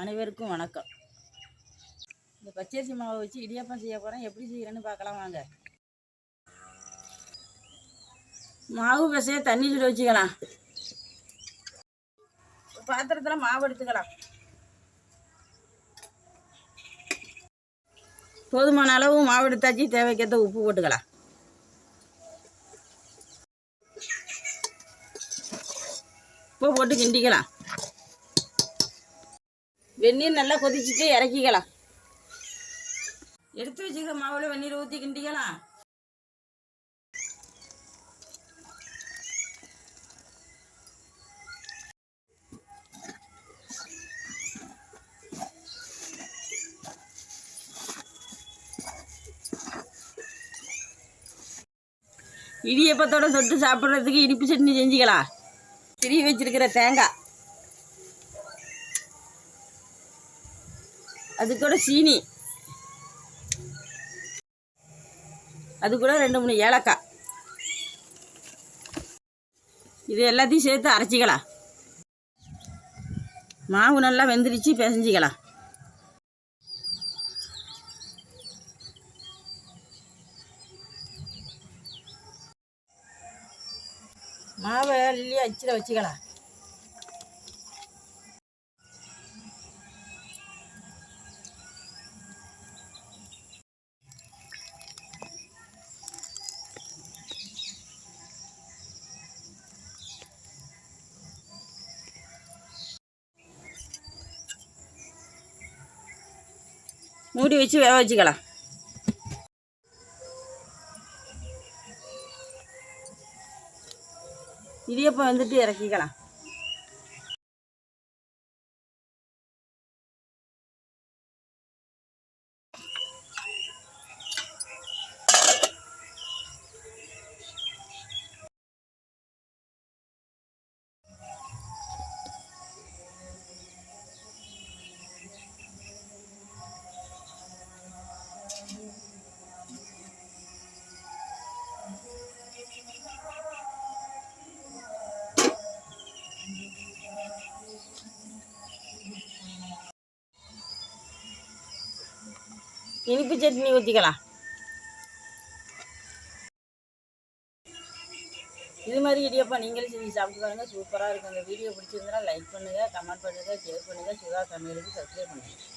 அனைவருக்கும் வணக்கம். இந்த பச்சரிசி மாவை வச்சு இடியாப்பம் செய்ய போகிறேன் எப்படி செய்கிறேன்னு பார்க்கலாம் வாங்க. மாவு பசைய தண்ணி சுட வச்சுக்கலாம். பாத்திரத்தில் மாவு எடுத்துக்கலாம். போதுமான அளவு மாவு எடுத்தாச்சு. தேவைக்கேற்ற உப்பு போட்டுக்கலாம். உப்பு போட்டு கிண்டிக்கலாம். வெந்நீர் நல்லா கொதிச்சுட்டு இறக்கிக்கலாம். எடுத்து வச்சுக்க மாவுல வெந்நீர் ஊற்றி கிண்டிக்கலாம். இடியப்பத்தோட சொட்டு சாப்பிட்றதுக்கு இனிப்பு சட்னி செஞ்சுக்கலாம். திரி வச்சிருக்கிற தேங்காய். அது கூட சீனி. அது கூட ரெண்டு மூணு ஏலக்காய். இது எல்லாத்தையும் சேர்த்து அரைச்சிக்கலாம். மாவு நல்லா வெந்துருச்சு பிசைஞ்சிக்கலாம். மாவை அள்ளி அச்சில் வச்சுக்கலாம். மூடி வச்சு வேக வச்சுக்கலாம் இடியப்பம் வந்துட்டு இறக்கிக்கலாம் இனிப்பு சட்னி ஊற்றிக்கலாம் இது மாதிரி இடியப்பா நீங்களும் செஞ்சு சாப்பிட்டு பாருங்கள் சூப்பராக இருக்கும். இந்த வீடியோ பிடிச்சிருந்தா லைக் பண்ணுங்கள் கமெண்ட் பண்ணுங்கள் ஷேர் பண்ணுங்கள் சுதா சமையலுக்கு சப்ஸ்கிரைப் பண்ணுங்கள்